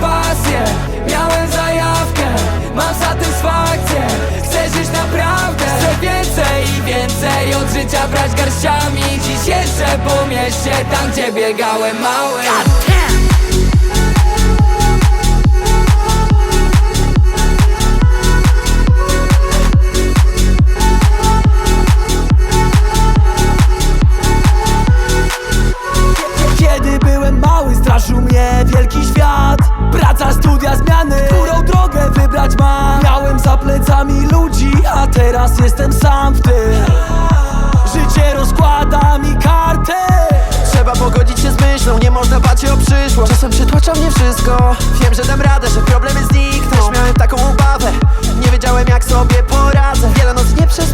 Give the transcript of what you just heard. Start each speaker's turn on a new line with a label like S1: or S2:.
S1: pasję, miałem zajawkę Mam satysfakcję, chcę żyć naprawdę. Chcę więcej i więcej od życia brać garściami. Dziś jeszcze po mieście, tam gdzie biegałem mały
S2: straszył mnie wielki świat. Praca, studia, zmiany, którą drogę wybrać mam? Miałem za plecami ludzi, a teraz jestem sam w tym. Życie rozkłada mi kartę
S3: Trzeba pogodzić się z myślą, nie można bać się o przyszłość. Czasem przytłacza mnie wszystko. Wiem, że dam radę, że problemy znikną. Też miałem taką obawę Nie wiedziałem jak sobie poradzę. Wiele nocy nie przespałem